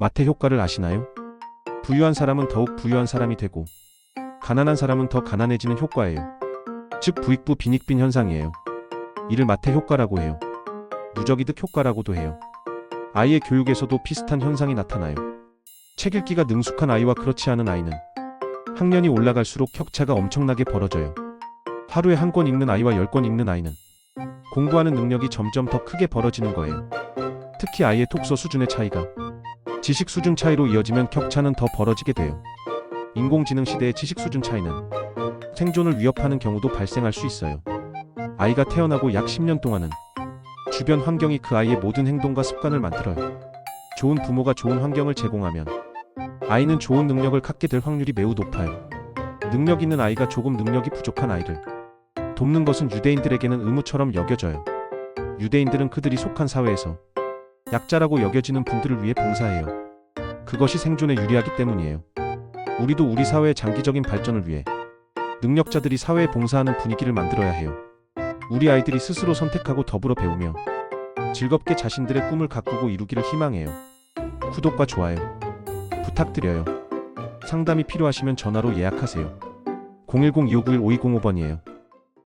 마태 효과를 아시나요? 부유한 사람은 더욱 부유한 사람이 되고 가난한 사람은 더 가난해지는 효과예요. 즉 부익부 빈익빈 현상이에요. 이를 마태 효과라고 해요. 누적이득 효과라고도 해요. 아이의 교육에서도 비슷한 현상이 나타나요. 책 읽기가 능숙한 아이와 그렇지 않은 아이는 학년이 올라갈수록 격차가 엄청나게 벌어져요. 하루에 한 권 읽는 아이와 열 권 읽는 아이는 공부하는 능력이 점점 더 크게 벌어지는 거예요. 특히 아이의 독서 수준의 차이가 지식 수준 차이로 이어지면 격차는 더 벌어지게 돼요. 인공지능 시대의 지식 수준 차이는 생존을 위협하는 경우도 발생할 수 있어요. 아이가 태어나고 약 10년 동안은 주변 환경이 그 아이의 모든 행동과 습관을 만들어요. 좋은 부모가 좋은 환경을 제공하면 아이는 좋은 능력을 갖게 될 확률이 매우 높아요. 능력 있는 아이가 조금 능력이 부족한 아이를 돕는 것은 유대인들에게는 의무처럼 여겨져요. 유대인들은 그들이 속한 사회에서 약자라고 여겨지는 분들을 위해 봉사해요. 그것이 생존에 유리하기 때문이에요. 우리도 우리 사회의 장기적인 발전을 위해 능력자들이 사회에 봉사하는 분위기를 만들어야 해요. 우리 아이들이 스스로 선택하고 더불어 배우며 즐겁게 자신들의 꿈을 가꾸고 이루기를 희망해요. 구독과 좋아요 부탁드려요. 상담이 필요하시면 전화로 예약하세요. 010-2591-5205번이에요.